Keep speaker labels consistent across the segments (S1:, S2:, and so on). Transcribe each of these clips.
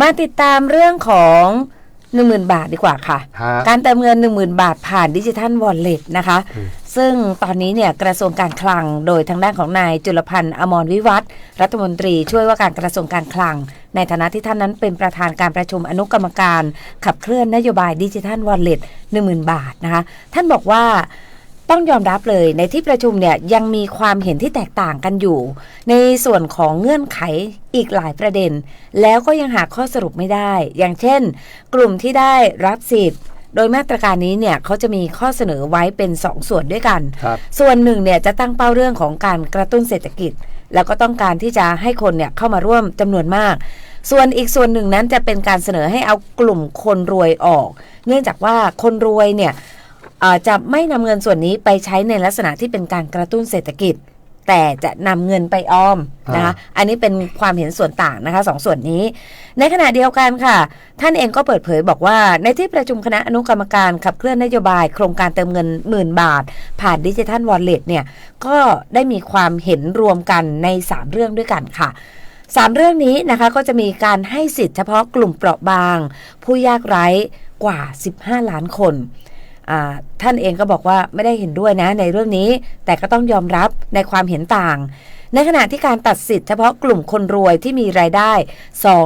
S1: มาติดตามเรื่องของ10,000 บาทดีกว่าค่ะ
S2: ฮะ
S1: การเติมเงิน 10,000 บาทผ่านดิจิทัลวอลเล็ตนะคะ
S2: อืม
S1: ซึ่งตอนนี้เนี่ยกระทรวงการคลังโดยทางด้านของนายจุลพันธ์อมรวิวัฒน์รัฐมนตรีช่วยว่าการกระทรวงการคลัง ในฐานะที่ท่านนั้นเป็นประธานการประชุมอนุกรรมการ ขับเคลื่อนนโยบายดิจิทัลวอลเล็ต10,000 บาทนะคะ ท่านบอกว่า ต้องยอมรับเลยในที่ประชุมเนี่ยยังมีความเห็นที่แตกต่างกันอยู่ ในส่วนของเงื่อนไขอีกหลายประเด็น แล้วก็ยังหาข้อสรุปไม่ได้ อย่างเช่น กลุ่มที่ได้รับสิทธิ์โดยมาตรการนี้เนี่ยเขาจะมีข้อเสนอไว้เป็น2ส่วนด้วยกัน
S2: ครับ
S1: ส่วนหนึ่งเนี่ยจะตั้งเป้าเรื่องของการกระตุ้นเศรษฐกิจ แล้วก็ต้องการที่จะให้คนเนี่ยเข้ามาร่วมจำนวนมาก ส่วนอีกส่วนหนึ่งนั้นจะเป็นการเสนอให้เอากลุ่มคนรวยออก เนื่องจากว่าคนรวยเนี่ยเอ่อ จะไม่นำเงินส่วนนี้ไปใช้ในลักษณะที่เป็นการกระตุ้นเศรษฐกิจ แต่จะนำเงินไปออมนะคะอันนี้เป็นความเห็นส่วนต่างนะคะสองส่วนนี้ ในขณะเดียวกันค่ะ ท่านเองก็เปิดเผยบอกว่า ในที่ประชุมคณะอนุกรรมการขับเคลื่อนนโยบาย โครงการเติมเงินหมื่นบาท ผ่านดิจิทัลวอลเล็ตเนี่ยก็ได้มีความเห็นรวมกันใน 3 เรื่องด้วยกันค่ะสามเรื่องนี้นะคะก็จะมีการให้สิทธิ์เฉพาะกลุ่มเปราะบาง ผู้ยากไร้กว่า 15 ล้านคนอ่า ท่านเองก็บอกว่าไม่ได้เห็นด้วยนะในเรื่องนี้ แต่ก็ต้องยอมรับในความเห็นต่าง ในขณะที่การตัดสิทธิ์เฉพาะกลุ่มคนรวยที่มีรายได้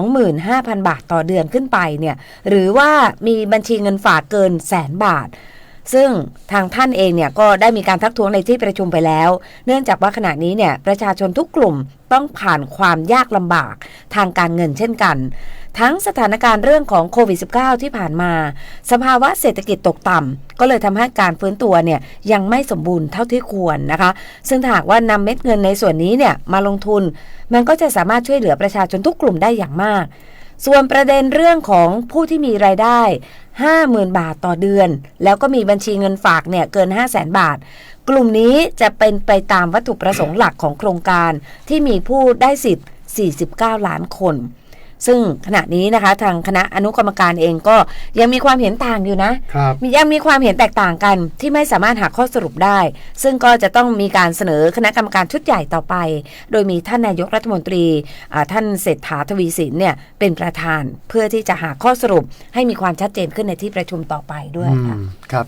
S1: 25,000 บาทต่อเดือนขึ้นไปเนี่ยหรือว่ามีบัญชีเงินฝากเกินแสนบาท ซึ่งทางท่านเองเนี่ยก็ได้มีการทักท้วงในที่ประชุมไปแล้ว เนื่องจากว่าขณะนี้เนี่ยประชาชนทุกกลุ่มต้องผ่านความยากลำบากทางการเงินเช่นกัน ทั้งสถานการณ์เรื่องของโควิด -19 ที่ผ่านมา สภาวะเศรษฐกิจตกต่ำก็เลยทำให้การฟื้นตัวเนี่ยยังไม่สมบูรณ์เท่าที่ควรนะคะ ซึ่งหากว่านำเม็ดเงินในส่วนนี้เนี่ยมาลงทุน มันก็จะสามารถช่วยเหลือประชาชนทุกกลุ่มได้อย่างมาก ส่วนประเด็นเรื่องของผู้ที่มีรายได้ 50,000 บาทต่อเดือน แล้วก็มีบัญชีเงินฝากเนี่ยเกิน 5 0 0 0 0 0บาท กลุ่มนี้จะเป็นไปตามวัตถุประสงค์หลักของโครงการที่มีผู้ได้สิทธิ์ 49 ล้านคน ซึ่งขณะนี้นะคะ ทางคณะอนุกรรมการเองก็ยังมีความเห็นต่างอยู่นะ
S2: ครับ
S1: มียังมีความเห็นแตกต่างกันที่ไม่สามารถหาข้อสรุปได้ ซึ่งก็จะต้องมีการเสนอคณะกรรมการชุดใหญ่ต่อไป โดยมีท่านนายกรัฐมนตรีอ่าท่านเศรษฐาทวีสินเนี่ยเป็นประธานเพื่อที่จะหาข้อสรุปให้มีความชัดเจนขึ้นในที่ประชุมต่อไปด้วย
S2: อื
S1: ค่ะ
S2: มครับ